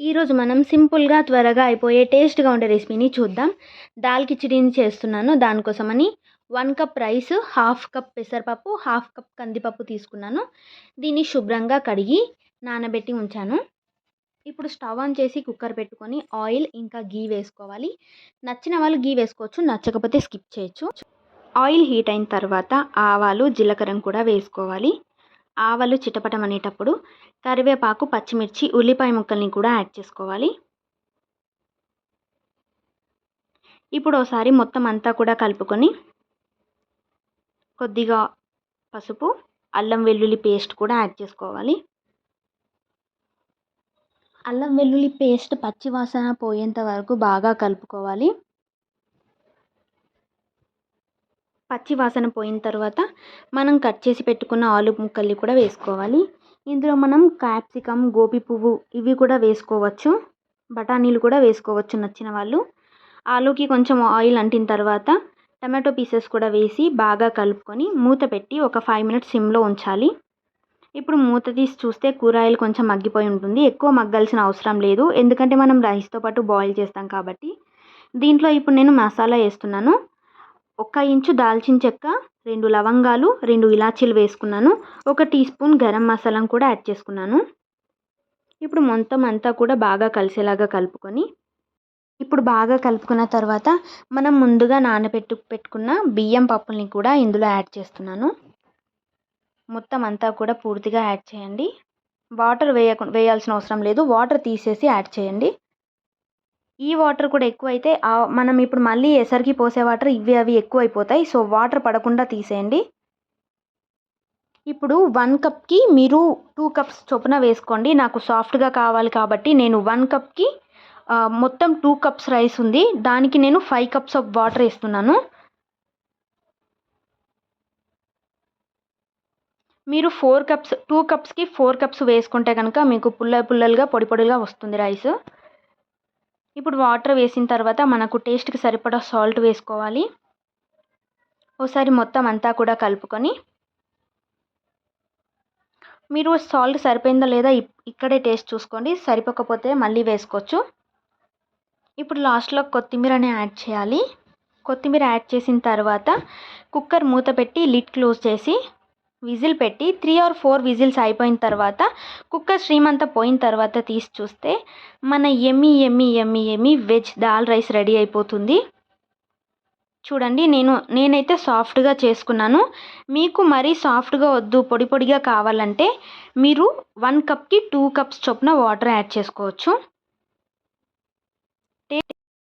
ఈరోజు మనం సింపుల్గా త్వరగా అయిపోయే టేస్ట్గా ఉండే రెసిపీని చూద్దాం. దాల్ కిచిడీని చేస్తున్నాను. దానికోసమని one cup rice half cup పెసరపప్పు హాఫ్ కప్ కందిపప్పు తీసుకున్నాను. దీన్ని శుభ్రంగా కడిగి నానబెట్టి ఉంచాను. ఇప్పుడు స్టవ్ ఆన్ చేసి కుక్కర్ పెట్టుకొని ఆయిల్ ఇంకా గీ వేసుకోవాలి. నచ్చిన వాళ్ళు గీ వేసుకోవచ్చు నచ్చకపోతే స్కిప్ చేయొచ్చు. ఆయిల్ హీట్ అయిన తర్వాత ఆవాలు జీలకర్రం కూడా వేసుకోవాలి. ఆవాలు చిటపటమనేటప్పుడు కరివేపాకు పచ్చిమిర్చి ఉల్లిపాయ ముక్కల్ని కూడా యాడ్ చేసుకోవాలి. ఇప్పుడు ఒకసారి మొత్తం అంతా కూడా కలుపుకొని కొద్దిగా పసుపు అల్లం వెల్లుల్లి పేస్ట్ కూడా యాడ్ చేసుకోవాలి. అల్లం వెల్లుల్లి పేస్ట్ పచ్చివాసన పోయేంత వరకు బాగా కలుపుకోవాలి. పచ్చి వాసన పోయిన తర్వాత మనం కట్ చేసి పెట్టుకున్న ఆలు ముక్కల్ని కూడా వేసుకోవాలి. ఇందులో మనం క్యాప్సికమ్ గోబీ పువ్వు ఇవి కూడా వేసుకోవచ్చు. బఠానీలు కూడా వేసుకోవచ్చు నచ్చిన వాళ్ళు. ఆలుకి కొంచెం ఆయిల్ అంటిన తర్వాత టమాటో పీసెస్ కూడా వేసి బాగా కలుపుకొని మూత పెట్టి ఒక ఫైవ్ మినిట్స్ సిమ్లో ఉంచాలి. ఇప్పుడు మూత తీసి చూస్తే కూరగాయలు కొంచెం మగ్గిపోయి ఉంటుంది. ఎక్కువ మగ్గాల్సిన అవసరం లేదు. ఎందుకంటే మనం రైస్తో పాటు బాయిల్ చేస్తాం కాబట్టి. దీంట్లో ఇప్పుడు నేను మసాలా వేస్తున్నాను. ఒక ఇంచు దాల్చిన చెక్క రెండు లవంగాలు రెండు ఇలాచీలు వేసుకున్నాను. ఒక టీ స్పూన్ గరం మసాలాను కూడా యాడ్ చేసుకున్నాను. ఇప్పుడు మొత్తం అంతా కూడా బాగా కలిసేలాగా కలుపుకొని ఇప్పుడు బాగా కలుపుకున్న తర్వాత మనం ముందుగా నానబెట్టు పెట్టుకున్న బియ్యం పప్పుల్ని కూడా ఇందులో యాడ్ చేస్తున్నాను. మొత్తం అంతా కూడా పూర్తిగా యాడ్ చేయండి. వాటర్ వేయకు వేయాల్సిన అవసరం లేదు. వాటర్ తీసేసి యాడ్ చేయండి. ఈ వాటర్ కూడా ఎక్కువైతే మనం ఇప్పుడు మళ్ళీ ఎసరికి పోసే వాటర్ ఇవి అవి ఎక్కువ అయిపోతాయి సో వాటర్ పడకుండా తీసేయండి. ఇప్పుడు వన్ కప్కి మీరు టూ కప్స్ చొప్పున వేసుకోండి. నాకు సాఫ్ట్గా కావాలి కాబట్టి నేను వన్ కప్కి మొత్తం టూ కప్స్ రైస్ ఉంది. దానికి నేను ఫైవ్ కప్స్ ఆఫ్ వాటర్ వేస్తున్నాను. మీరు ఫోర్ కప్స్ టూ కప్స్కి ఫోర్ కప్స్ వేసుకుంటే కనుక మీకు పుల్ల పుల్లలుగా పొడి పొడిగా వస్తుంది రైస్. ఇప్పుడు వాటర్ వేసిన తర్వాత మనకు టేస్ట్కి సరిపడా సాల్ట్ వేసుకోవాలి. ఒకసారి మొత్తం అంతా కూడా కలుపుకొని మీరు సాల్ట్ సరిపోయిందా లేదా ఇక్కడే టేస్ట్ చూసుకోండి. సరిపోకపోతే మళ్ళీ వేసుకోవచ్చు. ఇప్పుడు లాస్ట్లో కొత్తిమీరని యాడ్ చేయాలి. కొత్తిమీర యాడ్ చేసిన తర్వాత కుక్కర్ మూత పెట్టి లిడ్ క్లోజ్ చేసి విజిల్ పెట్టి త్రీ ఆర్ ఫోర్ విజిల్స్ అయిపోయిన తర్వాత కుక్కర్ స్ట్రీమ్ అంతా పోయిన తర్వాత తీసి చూస్తే మన ఎమ్మి ఎమ్మి ఎమ్మి ఎమ్మి వెజ్ దాల్ రైస్ రెడీ అయిపోతుంది. చూడండి నేను నేనైతే సాఫ్ట్గా చేసుకున్నాను. మీకు మరీ సాఫ్ట్గా వద్దు పొడి పొడిగా కావాలంటే మీరు వన్ కప్కి టూ కప్స్ చొప్పున వాటర్ యాడ్ చేసుకోవచ్చు.